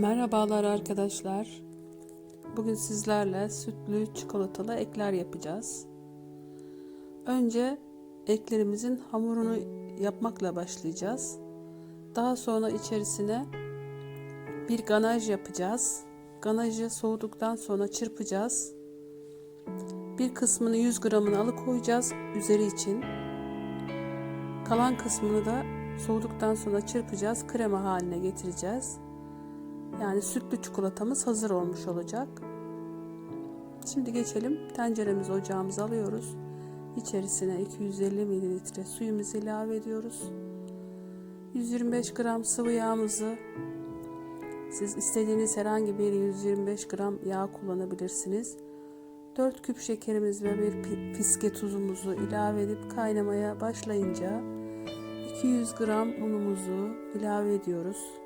Merhabalar arkadaşlar. Bugün sizlerle sütlü çikolatalı ekler yapacağız. Önce eklerimizin hamurunu yapmakla başlayacağız. Daha sonra içerisine bir ganaj yapacağız. Ganajı soğuduktan sonra çırpacağız. Bir kısmını 100 gramını alıkoyacağız üzeri için. Kalan kısmını da soğuduktan sonra çırpacağız. Krema haline getireceğiz. Yani sütlü çikolatamız hazır olmuş olacak. Şimdi geçelim. Tenceremizi ocağımıza alıyoruz. İçerisine 250 mililitre suyumuzu ilave ediyoruz. 125 gram sıvı yağımızı siz istediğiniz herhangi bir 125 gram yağ kullanabilirsiniz. 4 küp şekerimiz ve bir fiske tuzumuzu ilave edip kaynamaya başlayınca 200 gram unumuzu ilave ediyoruz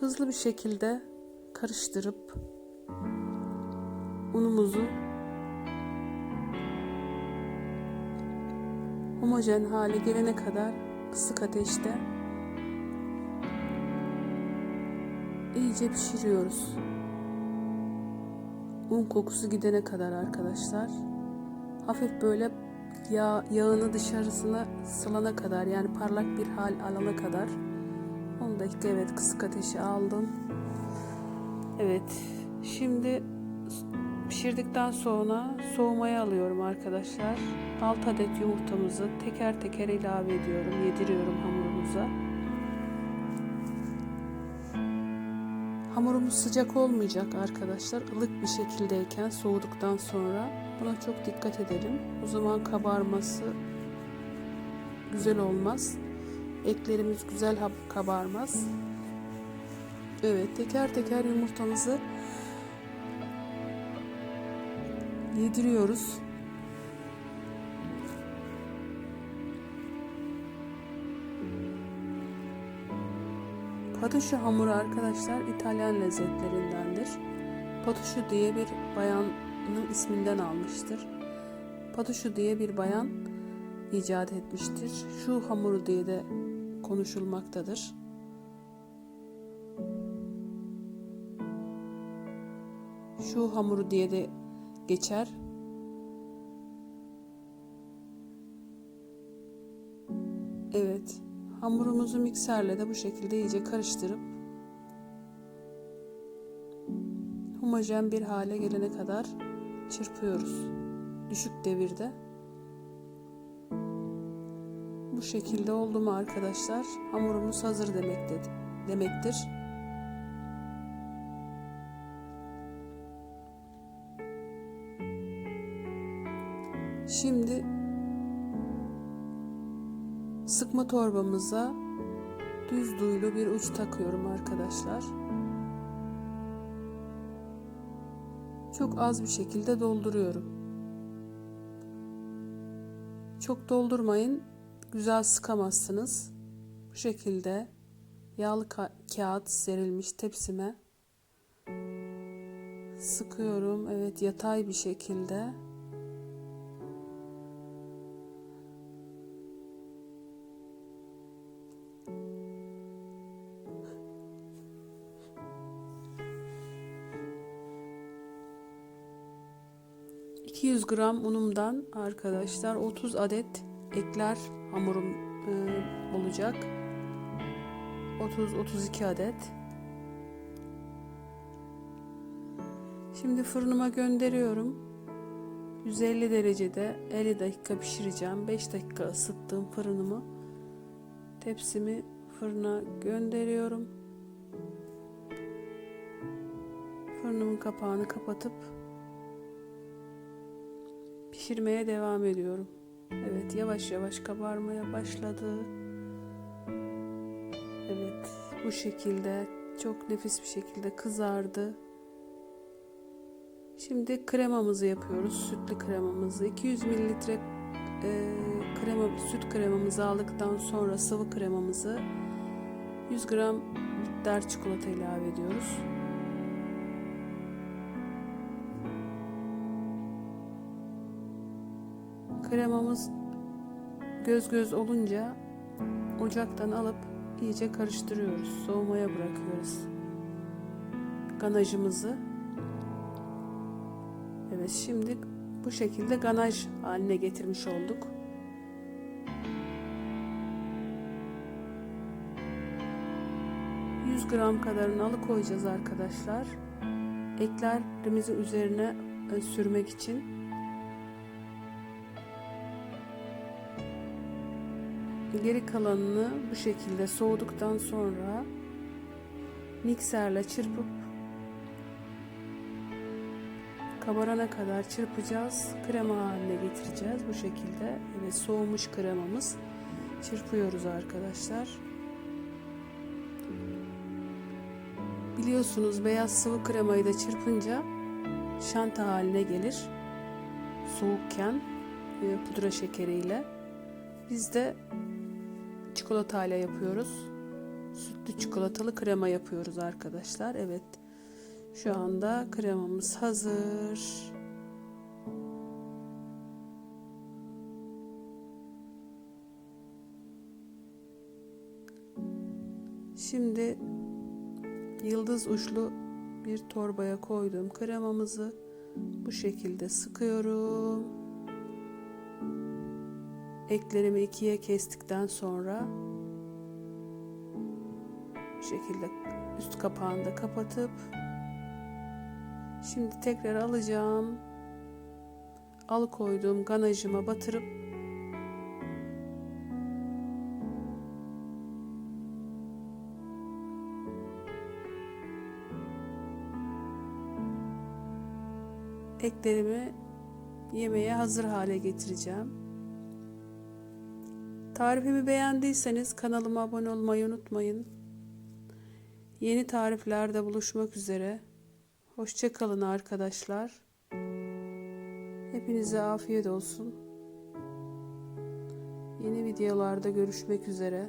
hızlı bir şekilde karıştırıp unumuzu homojen hale gelene kadar kısık ateşte iyice pişiriyoruz. Un kokusu gidene kadar arkadaşlar. Hafif böyle yağ, yağını dışarısına sılana kadar yani parlak bir hal alana kadar 10 dakika evet kısık ateşe aldım. Evet. Şimdi pişirdikten sonra soğumaya alıyorum arkadaşlar. 6 adet yumurtamızı teker teker ilave ediyorum. Yediriyorum hamurumuza. Hamurumuz sıcak olmayacak arkadaşlar. ılık bir şekildeyken soğuduktan sonra buna çok dikkat edelim. O zaman kabarması güzel olmaz eklerimiz güzel kabarmaz. Evet teker teker yumurtamızı yediriyoruz. Patuşu hamuru arkadaşlar İtalyan lezzetlerindendir. Patuşu diye bir bayanın isminden almıştır. Patuşu diye bir bayan icat etmiştir. Şu hamuru diye de konuşulmaktadır. Şu hamuru diye de geçer. Evet, hamurumuzu mikserle de bu şekilde iyice karıştırıp homojen bir hale gelene kadar çırpıyoruz. Düşük devirde. Bu şekilde oldu mu arkadaşlar? Hamurumuz hazır demektir. demektir. Şimdi sıkma torbamıza düz duyulu bir uç takıyorum arkadaşlar. Çok az bir şekilde dolduruyorum. Çok doldurmayın güzel sıkamazsınız. Bu şekilde yağlı ka kağıt serilmiş tepsime sıkıyorum. Evet yatay bir şekilde. ...200 gram unumdan arkadaşlar 30 adet ekler hamurum e, olacak. 30-32 adet. Şimdi fırınıma gönderiyorum. 150 derecede 50 dakika pişireceğim. 5 dakika ısıttığım fırınımı tepsimi fırına gönderiyorum. Fırınımın kapağını kapatıp pişirmeye devam ediyorum. Evet yavaş yavaş kabarmaya başladı. Evet bu şekilde çok nefis bir şekilde kızardı. Şimdi kremamızı yapıyoruz. Sütlü kremamızı. 200 mililitre e, krema, süt kremamızı aldıktan sonra sıvı kremamızı 100 gram bitter çikolata ilave ediyoruz. Kremamız göz göz olunca ocaktan alıp iyice karıştırıyoruz. Soğumaya bırakıyoruz. ganajımızı. Evet şimdi bu şekilde ganaj haline getirmiş olduk. ...100 gram kadarını alıkoyacağız arkadaşlar. Eklerimizin üzerine e, sürmek için. Geri kalanını bu şekilde soğuduktan sonra mikserle çırpıp kabarana kadar çırpacağız. Krema haline getireceğiz bu şekilde. Evet soğumuş kremamız. Çırpıyoruz arkadaşlar. Biliyorsunuz beyaz sıvı kremayı da çırpınca şanta haline gelir. Soğukken e, pudra şekeriyle. Biz de çikolatayla yapıyoruz. Sütlü çikolatalı krema yapıyoruz arkadaşlar. Evet. Şu anda kremamız hazır. Şimdi yıldız uçlu bir torbaya koyduğum kremamızı bu şekilde sıkıyorum. Eklerimi ikiye kestikten sonra bu şekilde üst kapağını da kapatıp şimdi tekrar alacağım. Alıkoyduğum ganajıma batırıp eklerimi yemeğe hazır hale getireceğim. Tarifimi beğendiyseniz kanalıma abone olmayı unutmayın. Yeni tariflerde buluşmak üzere. Hoşçakalın arkadaşlar. Hepinize afiyet olsun. Yeni videolarda görüşmek üzere.